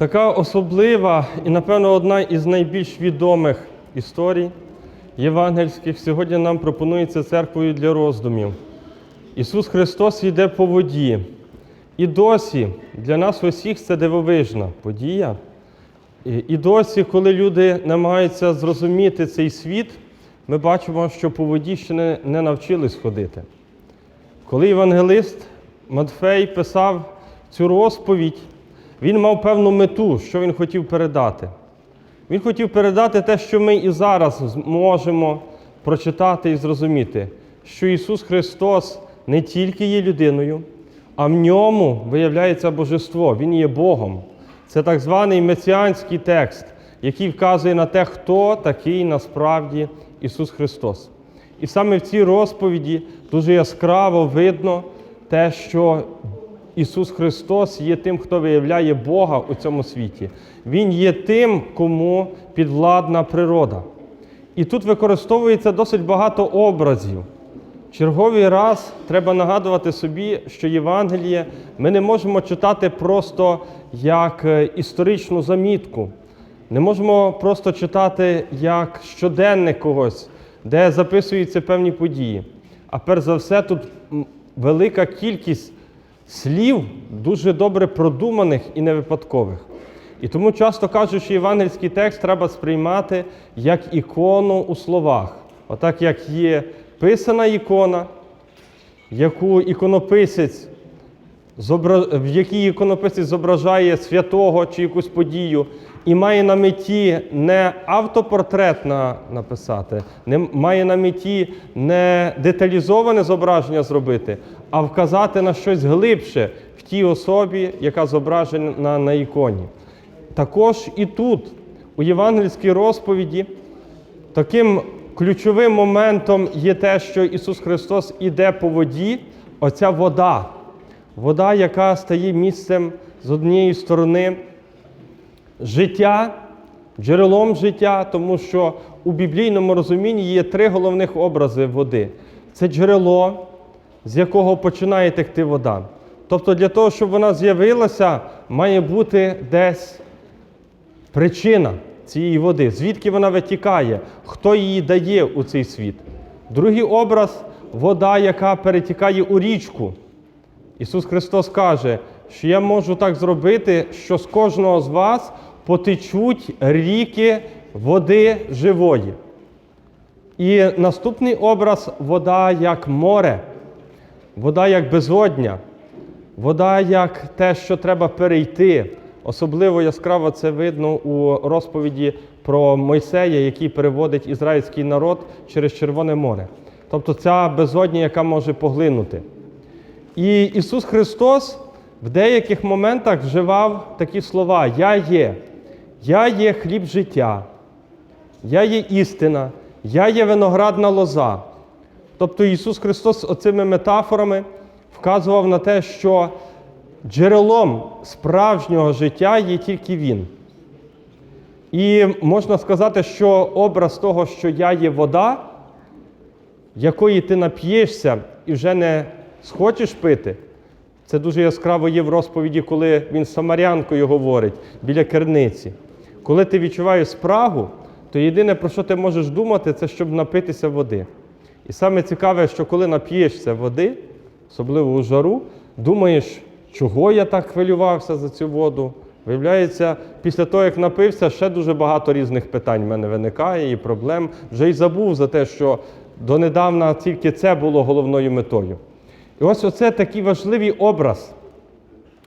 Така особлива і, напевно, одна із найбільш відомих історій євангельських сьогодні нам пропонується церквою для роздумів. Ісус Христос йде по воді. І досі для нас усіх це дивовижна подія. І- досі, коли люди намагаються зрозуміти цей світ, ми бачимо, що по воді ще не, не навчились ходити. Коли євангелист Матфей писав цю розповідь, він мав певну мету, що він хотів передати. Він хотів передати те, що ми і зараз зможемо прочитати і зрозуміти, що Ісус Христос не тільки є людиною, а в ньому виявляється божество, Він є Богом. Це так званий месіанський текст, який вказує на те, хто такий насправді Ісус Христос. І саме в цій розповіді дуже яскраво видно те, що Ісус Христос є тим, хто виявляє Бога у цьому світі. Він є тим, кому підвладна природа. І тут використовується досить багато образів. Черговий раз треба нагадувати собі, що Євангеліє ми не можемо читати просто як е, історичну замітку. Не можемо просто читати як щоденник когось, де записуються певні події. А перш за все, тут велика кількість слів, дуже добре продуманих і невипадкових. І тому часто кажуть, що євангельський текст треба сприймати як ікону у словах. Отак, як є писана ікона, яку іконописець в якій іконописець зображає святого чи якусь подію, і має на меті не автопортрет на, написати, не має на меті не деталізоване зображення зробити, а вказати на щось глибше в тій особі, яка зображена на, іконі. Також і тут, у євангельській розповіді, Таким ключовим моментом є те, що Ісус Христос іде по воді, оця вода. Вода, яка стає місцем з однієї сторони життя, джерелом життя, тому що у біблійному розумінні є три головних образи води. Це джерело, з якого починає текти вода. Тобто для того, щоб вона з'явилася, має бути десь причина цієї води, звідки вона витікає, хто її дає у цей світ. Другий образ вода, яка перетікає у річку. Ісус Христос каже, що я можу так зробити, що з кожного з вас потечуть ріки води живої. І наступний образ вода як море, вода як безодня, вода як те, що треба перейти. Особливо яскраво це видно у розповіді про Мойсея, який переводить ізраїльський народ через Червоне море. Тобто ця безодня, яка може поглинути. І Ісус Христос в деяких моментах вживав такі слова: Я є, я є хліб життя, я є істина, я є виноградна лоза. Тобто Ісус Христос оцими метафорами вказував на те, що джерелом справжнього життя є тільки Він. І можна сказати, що образ того, що я є вода, якої ти нап'єшся і вже не схочеш пити, це дуже яскраво є в розповіді, коли він з Самарянкою говорить біля керниці. Коли ти відчуваєш спрагу, то єдине, про що ти можеш думати, це щоб напитися води. І саме цікаве, що коли нап'єшся води, особливо у жару, думаєш, чого я так хвилювався за цю воду. Виявляється, після того, як напився, ще дуже багато різних питань в мене виникає і проблем. Вже й забув за те, що донедавна тільки це було головною метою. І ось оце такий важливий образ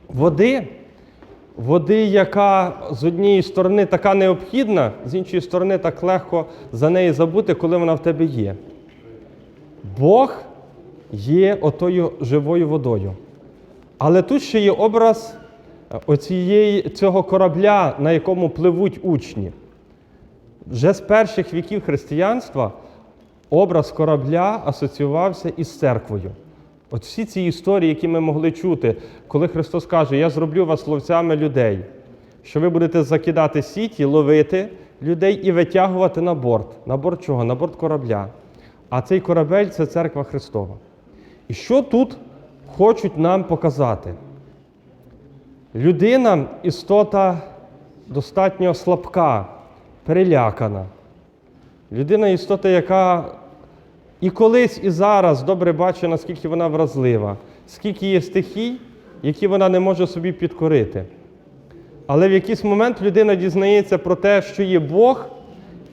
води, води, яка з однієї сторони така необхідна, з іншої сторони так легко за неї забути, коли вона в тебе є. Бог є отою живою водою. Але тут ще є образ е, оцієї, цього корабля, на якому пливуть учні. Вже з перших віків християнства образ корабля асоціювався із церквою. От всі ці історії, які ми могли чути, коли Христос каже, я зроблю вас ловцями людей, що ви будете закидати сіті, ловити людей і витягувати на борт. На борт чого? На борт корабля. А цей корабель це церква Христова. І що тут хочуть нам показати? Людина істота достатньо слабка, перелякана. Людина істота, яка і колись, і зараз добре бачить, наскільки вона вразлива, скільки є стихій, які вона не може собі підкорити. Але в якийсь момент людина дізнається про те, що є Бог,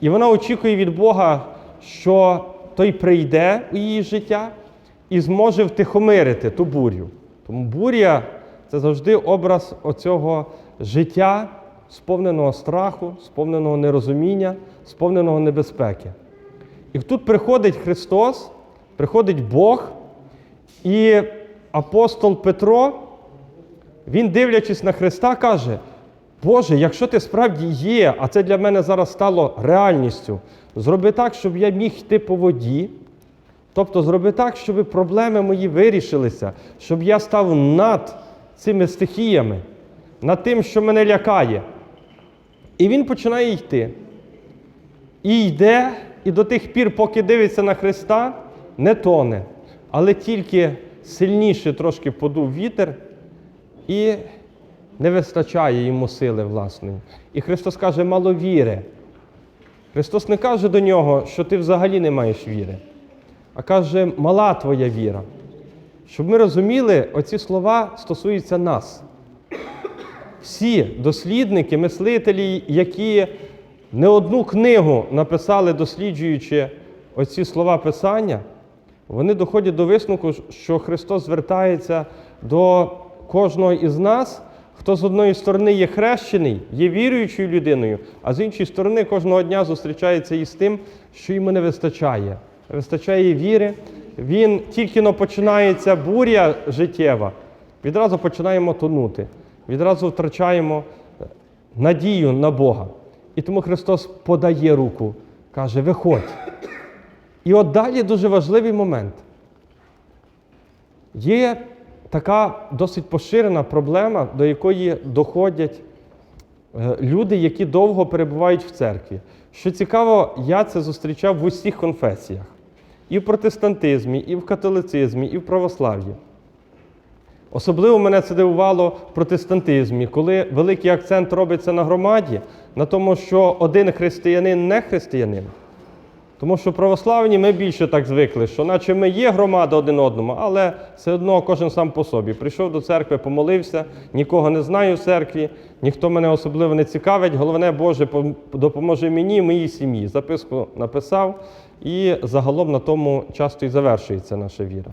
і вона очікує від Бога, що той прийде у її життя і зможе втихомирити ту бурю. Тому буря це завжди образ оцього життя, сповненого страху, сповненого нерозуміння, сповненого небезпеки. І тут приходить Христос, приходить Бог, і апостол Петро, він, дивлячись на Христа, каже: Боже, якщо ти справді є, а це для мене зараз стало реальністю, зроби так, щоб я міг йти по воді. Тобто зроби так, щоб проблеми мої вирішилися, щоб я став над цими стихіями, над тим, що мене лякає. І він починає йти. І йде, і до тих пір, поки дивиться на Христа, не тоне, але тільки сильніше трошки подув вітер і не вистачає йому сили власної. І Христос каже, мало віри. Христос не каже до нього, що ти взагалі не маєш віри, а каже, мала твоя віра. Щоб ми розуміли, оці слова стосуються нас. Всі дослідники, мислителі, які не одну книгу написали, досліджуючи оці слова Писання, вони доходять до висновку, що Христос звертається до кожного із нас, хто з одної сторони є хрещений, є віруючою людиною, а з іншої сторони кожного дня зустрічається із тим, що йому не вистачає. Вистачає віри. Він тільки но починається буря життєва, відразу починаємо тонути, відразу втрачаємо надію на Бога. І тому Христос подає руку, каже: виходь. І от далі дуже важливий момент. Є така досить поширена проблема, до якої доходять е, люди, які довго перебувають в церкві. Що цікаво, я це зустрічав в усіх конфесіях. І в протестантизмі, і в католицизмі, і в православ'ї. Особливо мене це дивувало в протестантизмі, коли великий акцент робиться на громаді, на тому, що один християнин не християнин. Тому що православні ми більше так звикли, що наче ми є громада один одному, але все одно кожен сам по собі. Прийшов до церкви, помолився, нікого не знаю в церкві, ніхто мене особливо не цікавить. Головне, Боже, допоможе мені, моїй сім'ї. Записку написав, і загалом на тому часто і завершується наша віра.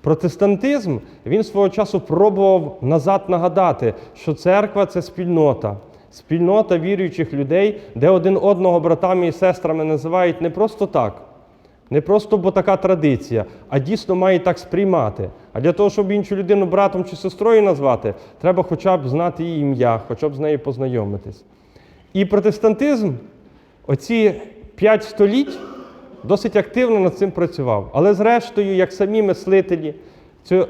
Протестантизм він свого часу пробував назад нагадати, що церква це спільнота, спільнота віруючих людей, де один одного братами і сестрами називають не просто так, не просто бо така традиція, а дійсно мають так сприймати. А для того, щоб іншу людину братом чи сестрою назвати, треба хоча б знати її ім'я, хоча б з нею познайомитись. І протестантизм, оці п'ять століть досить активно над цим працював. Але зрештою, як самі мислителі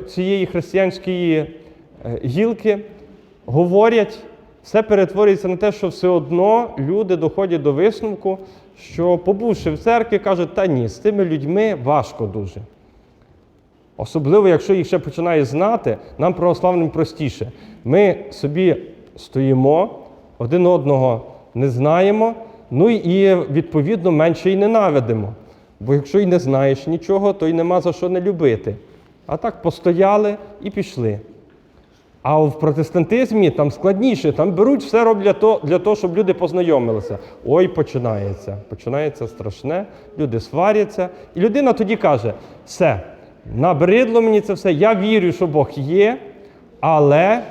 цієї християнської е, гілки говорять, все перетворюється на те, що все одно люди доходять до висновку, що, побувши в церкві, кажуть, та ні, з тими людьми важко дуже. Особливо, якщо їх ще починає знати, нам православним простіше. Ми собі стоїмо, один одного не знаємо, ну і відповідно менше й ненавидимо. Бо якщо й не знаєш нічого, то й нема за що не любити. А так постояли і пішли. А в протестантизмі там складніше, там беруть все роблять для того, щоб люди познайомилися. Ой, починається. Починається страшне, люди сваряться. І людина тоді каже: все, набридло мені це все, я вірю, що Бог є, але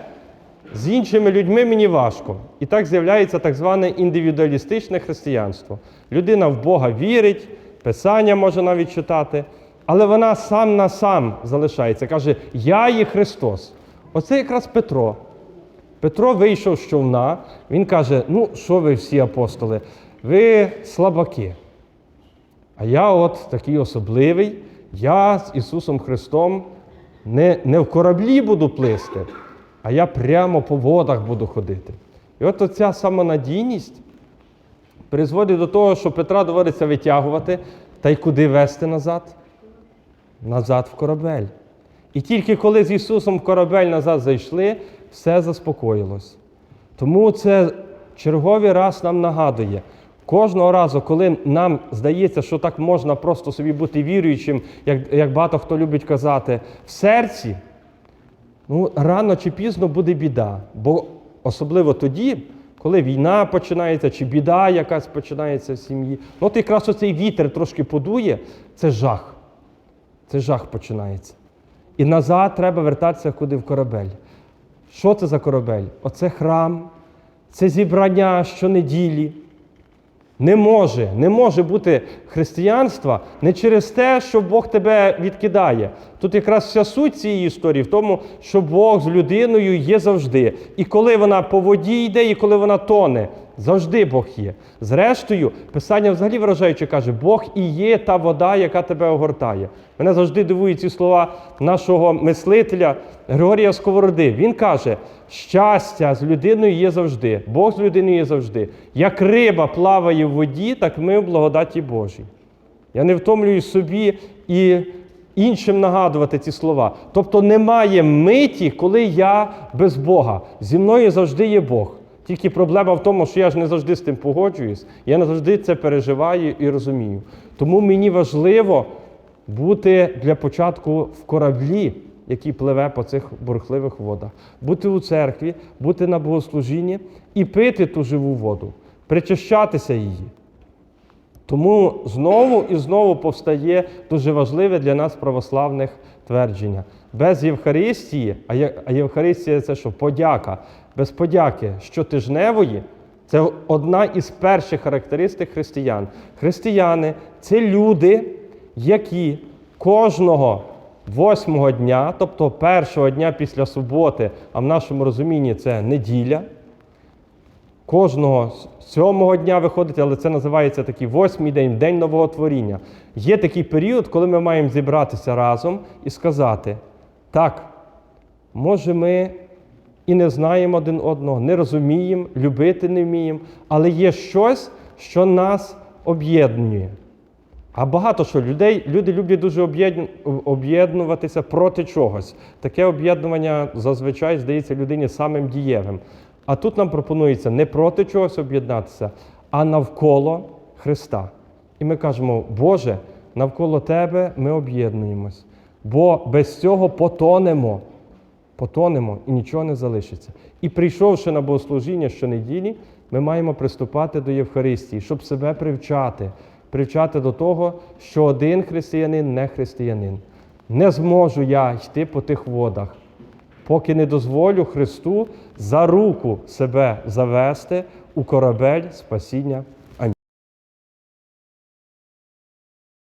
з іншими людьми мені важко. І так з'являється так зване індивідуалістичне християнство. Людина в Бога вірить. Писання може навіть читати, але вона сам на сам залишається. Каже, я є Христос. Оце якраз Петро. Петро вийшов з човна, він каже: ну, що ви всі апостоли, ви слабаки. А я от такий особливий, я з Ісусом Христом не, не в кораблі буду плисти, а я прямо по водах буду ходити. І от оця самонадійність призводить до того, що Петра доводиться витягувати та й куди вести назад? Назад в корабель. І тільки коли з Ісусом в корабель назад зайшли, все заспокоїлось. Тому це черговий раз нам нагадує. Кожного разу, коли нам здається, що так можна просто собі бути віруючим, як, як багато хто любить казати, в серці, ну, рано чи пізно буде біда. Бо особливо тоді, коли війна починається, чи біда якась починається в сім'ї. Ну, от якраз оцей вітер трошки подує, це жах. Це жах починається. І назад треба вертатися куди в корабель. Що це за корабель? Оце храм, це зібрання щонеділі. Не може, не може бути християнства не через те, що Бог тебе відкидає. Тут якраз вся суть цієї історії в тому, що Бог з людиною є завжди. І коли вона по воді йде, і коли вона тоне, завжди Бог є. Зрештою, Писання взагалі вражаюче каже, Бог і є та вода, яка тебе огортає. Мене завжди дивують ці слова нашого мислителя Григорія Сковороди. Він каже, щастя з людиною є завжди, Бог з людиною є завжди. Як риба плаває в воді, так ми в благодаті Божій. Я не втомлюю собі і іншим нагадувати ці слова. Тобто немає миті, коли я без Бога. Зі мною завжди є Бог. Тільки проблема в тому, що я ж не завжди з тим погоджуюсь, я не завжди це переживаю і розумію. Тому мені важливо бути для початку в кораблі, який пливе по цих бурхливих водах, бути у церкві, бути на богослужінні і пити ту живу воду, причащатися її. Тому знову і знову повстає дуже важливе для нас православних твердження. Без Євхаристії, а Євхаристія це що? Подяка. Без подяки щотижневої це одна із перших характеристик християн. Християни це люди, які кожного восьмого дня, тобто першого дня після суботи, а в нашому розумінні це неділя, кожного сьомого дня виходить, але це називається такий восьмий день, день нового творіння. Є такий період, коли ми маємо зібратися разом і сказати: так, може, ми і не знаємо один одного, не розуміємо, любити не вміємо, але є щось, що нас об'єднує. А багато що людей, люди люблять дуже об'єднуватися проти чогось. Таке об'єднування зазвичай здається людині самим дієвим. А тут нам пропонується не проти чогось об'єднатися, а навколо Христа. І ми кажемо, Боже, навколо Тебе ми об'єднуємось, бо без цього потонемо. Потонемо і нічого не залишиться. І прийшовши на богослужіння щонеділі, ми маємо приступати до Євхаристії, щоб себе привчати, привчати до того, що один християнин не християнин. Не зможу я йти по тих водах, поки не дозволю Христу за руку себе завести у корабель спасіння